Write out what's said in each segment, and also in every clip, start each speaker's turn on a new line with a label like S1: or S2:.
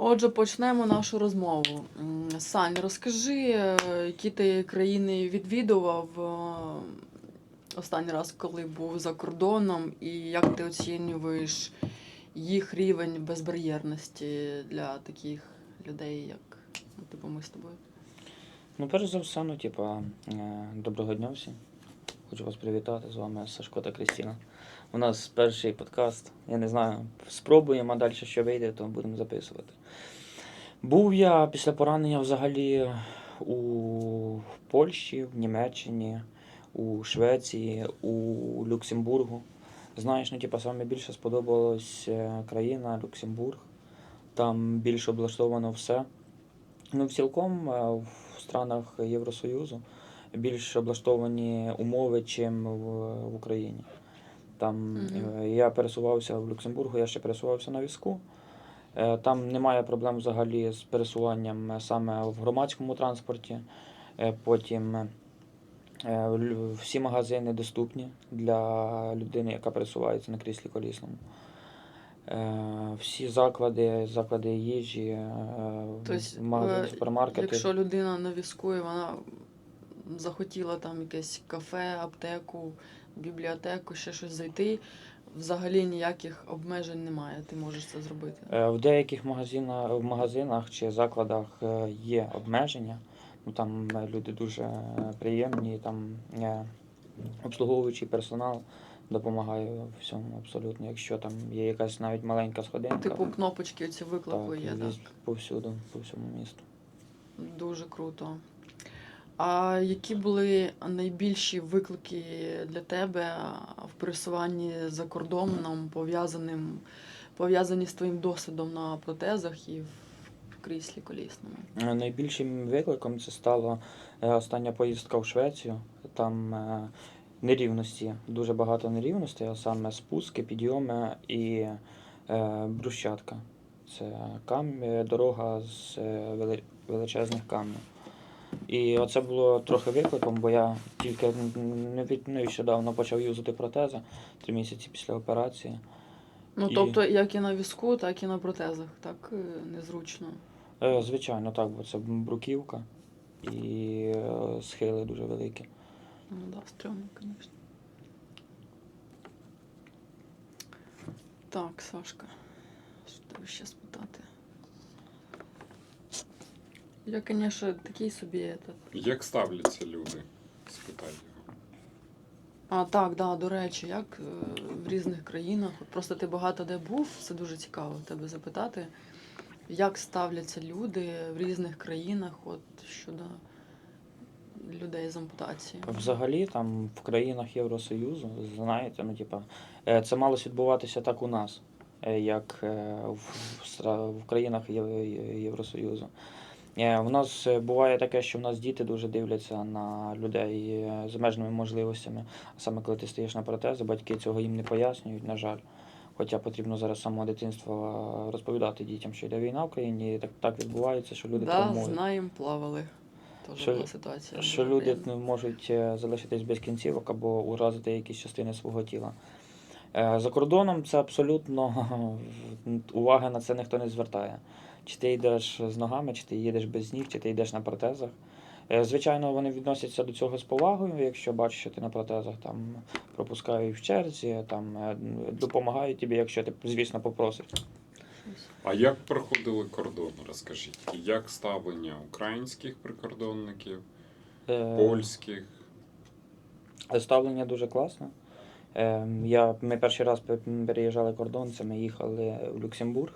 S1: Отже, почнемо нашу розмову. Сань, розкажи, е, які ти країни відвідував е, останній раз, коли був за кордоном, і як ти оцінюєш їх рівень безбар'єрності для таких людей, як ну, типу ми з тобою?
S2: Ну, перш за все, ну, типа, е, доброго дня всім. Хочу вас привітати. З вами Сашко та Крістіна. У нас перший подкаст. Я не знаю, спробуємо, а далі що вийде, то будемо записувати. Був я після поранення взагалі у Польщі, в Німеччині, у Швеції, у Люксембургу. Знаєш, ну, типа, саме більше сподобалась е, країна Люксембург. Там більш облаштовано все. Ну, цілком е, в странах Євросоюзу більш облаштовані умови, чим в, в Україні. Там е, я пересувався в Люксембургу, я ще пересувався на візку. Е, Там немає проблем взагалі з пересуванням е, саме в громадському транспорті. Потім всі магазини доступні для людини, яка пересувається на кріслі колісному. Всі заклади, заклади їжі,
S1: Тобто,
S2: супермаркети.
S1: Якщо людина на візку і вона захотіла там якесь кафе, аптеку, бібліотеку, ще щось зайти, взагалі ніяких обмежень немає. Ти можеш це зробити.
S2: Е, В деяких магазинах, в магазинах чи закладах е, є обмеження. Ну, там е, люди дуже приємні, там обслуговуючий персонал допомагає у всьому абсолютно. Якщо там є якась навіть маленька сходинка,
S1: Типу кнопочки оці виклику
S2: так,
S1: є, так.
S2: повсюду, по всьому місту.
S1: Дуже круто. А які були найбільші виклики для тебе в пересуванні за кордоном, пов'язаним, пов'язані з твоїм досвідом на протезах і в кріслі колісному?
S2: Найбільшим викликом це стала е, остання поїздка в Швецію. Там е, нерівності, дуже багато нерівностей, а саме спуски, підйоми і е, брусчатка. Це кам... дорога з величезних камнів. І оце було трохи викликом, бо я тільки не від- нещодавно почав юзати протези три місяці після операції.
S1: Ну,
S2: І-
S1: тобто, як і на візку, так і на протезах. Так е, незручно.
S2: Е, Звичайно, так, бо це бруківка і е, схили дуже великі.
S1: Ну да, стрьомно, звісно. Так, Сашка. Що тебе ще спитати? Я, звісно, такий собі этот.
S3: Як ставляться люди? Спитай його.
S1: А, так, да, до речі, як е, в різних країнах, от просто ти багато де був, це дуже цікаво тебе запитати. Як ставляться люди в різних країнах от, щодо людей з ампутацією?
S2: Взагалі, там в країнах Євросоюзу, знаєте, ну типа, е, це мало відбуватися так у нас, е, як е, в, в стра- в країнах Єв- Євросоюзу. Е, В нас е, буває таке, що в нас діти дуже дивляться на людей е, з обмеженими можливостями. А саме коли ти стоїш на протези, батьки цього їм не пояснюють, на жаль. Хоча потрібно зараз з самого дитинства розповідати дітям, що йде війна в країні, і так, так відбувається, що люди
S1: да,
S2: травмують.
S1: знаємо, плавали. Теж
S2: Що-
S1: була ситуація.
S2: Що люди ну, можуть залишитись без кінцівок або уразити якісь частини свого тіла. За кордоном це абсолютно уваги на це ніхто не звертає. Чи ти йдеш з ногами, чи ти їдеш без ніг, чи ти йдеш на протезах. Е, Звичайно, вони відносяться до цього з повагою, якщо бачать, що ти на протезах, там пропускають в черзі, там е, допомагають тобі, якщо ти, звісно, попросиш.
S3: А як проходили кордон? Розкажіть, як ставлення українських прикордонників,
S2: Е,
S3: польських?
S2: Ставлення дуже класне. Ем, Я, ми перший раз переїжджали кордон, це ми їхали в Люксембург.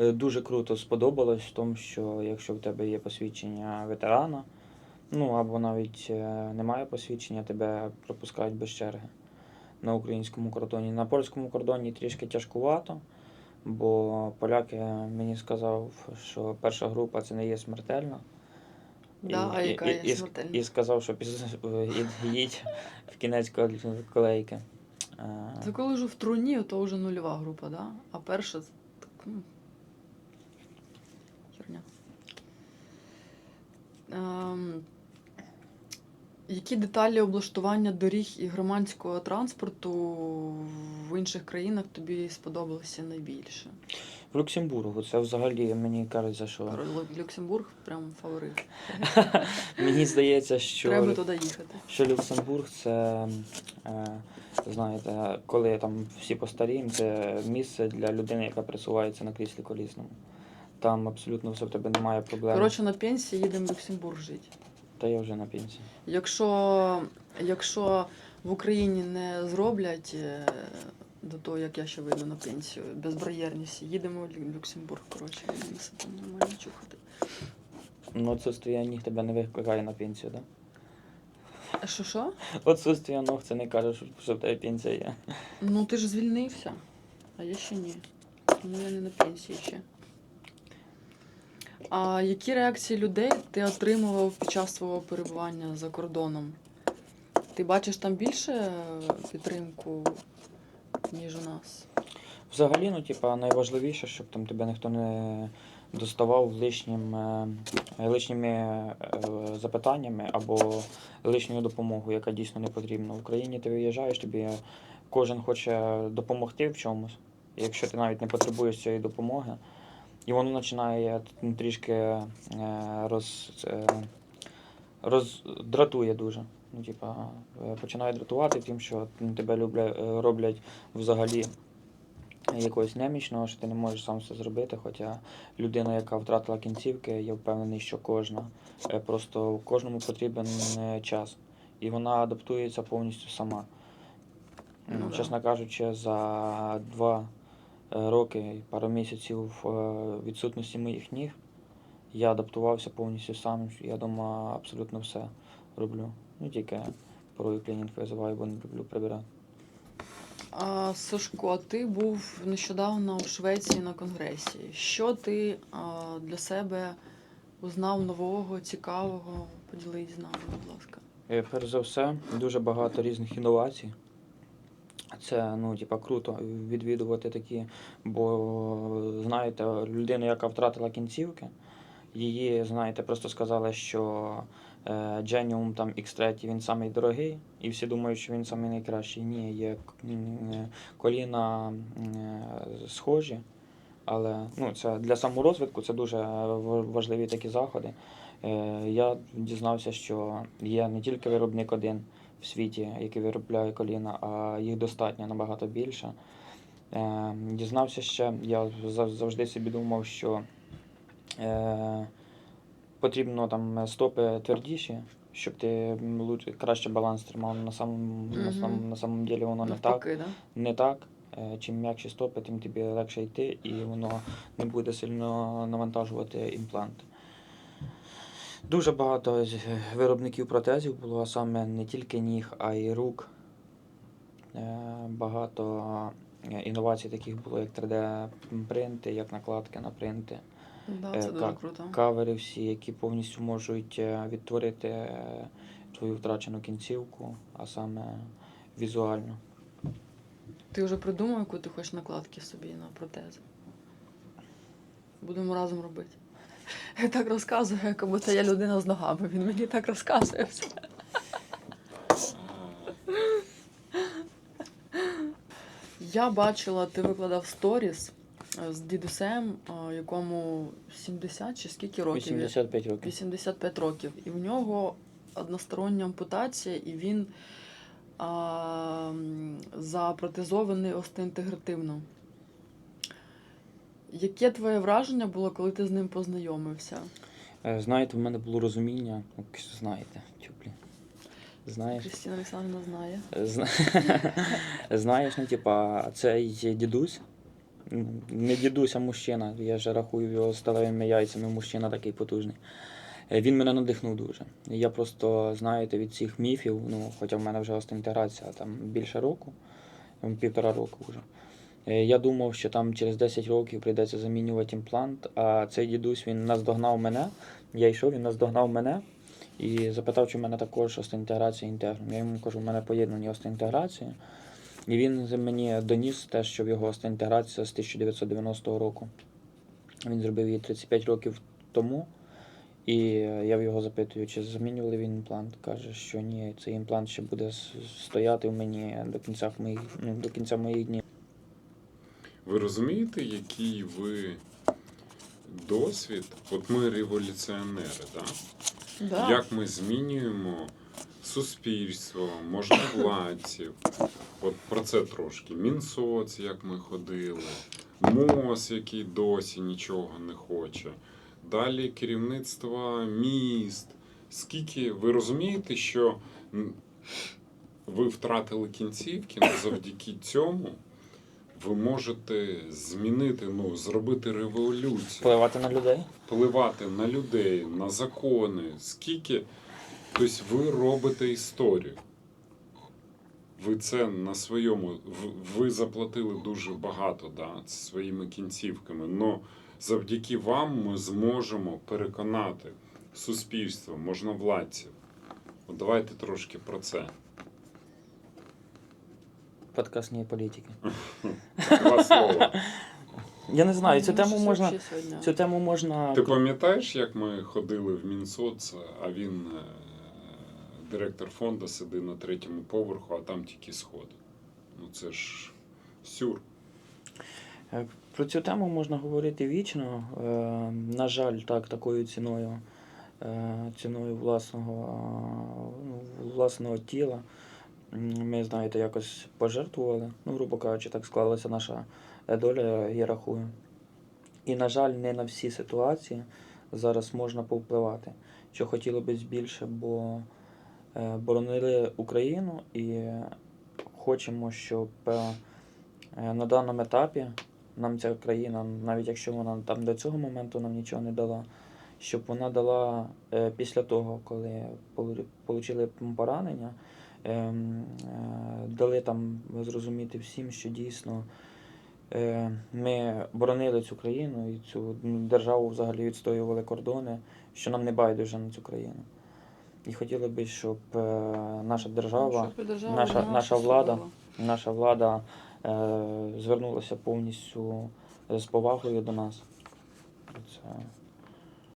S2: Е, Дуже круто сподобалось в тому, що якщо в тебе є посвідчення ветерана, ну або навіть е, немає посвідчення, тебе пропускають без черги на українському кордоні. На польському кордоні трішки тяжкувато, бо поляки мені сказав, що перша група це не є смертельна.
S1: Да, а яка є
S2: і,
S1: смертельна?
S2: і сказав, що піз... їдь в кінець кол- колейки. Е,
S1: Це коли вже в труні, то вже нульова група, да? А перша це так, ну, херня. Ем, які деталі облаштування доріг і громадського транспорту в інших країнах тобі сподобалися найбільше?
S2: В Люксембургу це взагалі мені кажеться, що
S1: Люксембург прям фаворит.
S2: мені здається, що
S1: Треба туди їхати.
S2: що Люксембург це, е, знаєте, коли там всі постаріємо, це місце для людини, яка пересувається на кріслі колісному. Там абсолютно все в тебе немає проблем.
S1: Коротше, на пенсії їдемо в Люксембург жити.
S2: Та я вже на пенсії.
S1: Якщо, якщо в Україні не зроблять е, до того, як я ще вийду на пенсію, безбар'єрність, їдемо в Лю- Люксембург, коротше, будемо себе там нормально чухати.
S2: Ну, отсутствие ніг тебе не викликає на пенсію, так?
S1: А що що?
S2: Да? Отсутствие ног це не каже, що, що в тебе пенсія є.
S1: Ну ти ж звільнився, а я ще ні. Тому я не на пенсії ще. А які реакції людей ти отримував під час свого перебування за кордоном? Ти бачиш там більше е, підтримку, ніж у нас?
S2: Взагалі, ну, типа, найважливіше, щоб там тебе ніхто не доставав лишнім, е, лишніми е, запитаннями або лишньою допомогою, яка дійсно не потрібна. В Україні ти виїжджаєш, тобі кожен хоче допомогти в чомусь, якщо ти навіть не потребуєш цієї допомоги. І воно починає трішки е, роз, е, роздратує дуже. Ну, типа, е, починає дратувати тим, що ну, тебе люблять, роблять взагалі якогось немічного, що ти не можеш сам все зробити. Хоча людина, яка втратила кінцівки, я впевнений, що кожна. Просто кожному потрібен час. І вона адаптується повністю сама.
S1: Ну.
S2: Чесно кажучи, за два роки і пару місяців е, відсутності моїх ніг я адаптувався повністю сам. Я дома абсолютно все роблю. Ну тільки порою клінінг визиваю, бо не люблю прибирати.
S1: А, Сашко, ти був нещодавно у Швеції на конгресі. Що ти а, для себе узнав нового, цікавого? Поділись з нами, будь ласка.
S2: Е, Перш за все, дуже багато різних інновацій. Це ну, типа, круто відвідувати такі, бо знаєте, людина, яка втратила кінцівки, її, знаєте, просто сказали, що е, Genium там X3 він самий дорогий, і всі думають, що він самий найкращий. Ні, є е, коліна е, схожі, але ну, це для саморозвитку це дуже важливі такі заходи. Е, Я дізнався, що є не тільки виробник один в світі, який виробляє коліна, а їх достатньо набагато більше. Е, Дізнався ще, я завжди собі думав, що е, потрібно там стопи твердіші, щоб ти лучше- краще баланс тримав. На самому, на самому, на самому ділі воно не так
S1: да?
S2: не так. Е, Чим м'якші стопи, тим тобі легше йти, і воно не буде сильно навантажувати імплант. Дуже багато виробників протезів було, а саме не тільки ніг, а й рук. Е, Багато е, інновацій таких було, як 3D-принти, як накладки на принти,
S1: Да,
S2: Е,
S1: це дуже круто.
S2: кавери всі, які повністю можуть е, відтворити е, твою втрачену кінцівку, а саме візуально.
S1: Ти вже придумав, яку ти хочеш накладки собі на протези? Будемо разом робити. Я так розказую, як будто я людина з ногами. Він мені так розказує все. Я бачила, ти викладав сторіс е, з дідусем, е, якому 70 чи скільки років?
S2: 85 років.
S1: 85 років. І в нього одностороння ампутація, і він а, запротезований остеінтегративно. Яке твоє враження було, коли ти з ним познайомився?
S2: Е, Знаєте, в мене було розуміння, ну, знаєте, тю, блін. Знаєш,
S1: Кристина Олександрівна знає.
S2: Зна- знаєш, ну, типа, цей дідусь, ну, не дідусь, а мужчина, я вже рахую його сталевими яйцями, мужчина такий потужний. Е, Він мене надихнув дуже. Я просто, знаєте, від цих міфів, ну, хоча в мене вже остеінтеграція там більше року, м, півтора року вже. Е, Я думав, що там через 10 років прийдеться замінювати імплант, а цей дідусь він наздогнав мене. Я йшов, він наздогнав мене і запитав, чи в мене також остеінтеграція інтегрум. Я йому кажу, у мене поєднані остеінтеграції. І він мені доніс те, що в його остеінтеграція з 1990 року. Він зробив її 35 років тому. І я в його запитую, чи замінювали він імплант. Каже, що ні, цей імплант ще буде стояти в мені до кінця моїх, ну, до кінця моїх днів.
S3: Ви розумієте, який ви досвід? От ми революціонери, так?
S1: Да.
S3: Як ми змінюємо суспільство, можновладців. От про це трошки. Мінсоц, як ми ходили, МОЗ, який досі нічого не хоче. Далі керівництво міст. Скільки ви розумієте, що ви втратили кінцівки, завдяки цьому ви можете змінити, ну, зробити революцію
S2: Впливати на людей?
S3: впливати на людей, на закони, скільки. Тобто ви робите історію. Ви це на своєму. Ви заплатили дуже багато да, своїми кінцівками. але завдяки вам ми зможемо переконати суспільство, можновладців. От давайте трошки про це.
S2: Подкастні політики.
S3: Два слова.
S2: Я не знаю, цю тему можна. Цю тему можна.
S3: Ти пам'ятаєш, як ми ходили в Мінсоц, а він, е, директор фонду, сидить на третьому поверху, а там тільки сходи. Ну це ж сюр.
S2: Е, Про цю тему можна говорити вічно. Е, На жаль, так, такою ціною, ціною власного, ну, власного тіла. Ми, знаєте, якось пожертвували. Ну, грубо кажучи, так склалася наша е, доля, я рахую. І, на жаль, не на всі ситуації зараз можна повпливати. Що хотілося б більше, бо е, боронили Україну і хочемо, щоб е, на даному етапі нам ця країна, навіть якщо вона там до цього моменту нам нічого не дала, щоб вона дала після того, коли отримали поранення, дали там зрозуміти всім, що дійсно е, ми боронили цю країну і цю державу взагалі відстоювали кордони, що нам не байдуже на цю країну. І хотіли би, щоб е, наша держава
S1: Щоб держава
S2: наша- наша влада наша влада е, звернулася повністю з повагою до нас. Це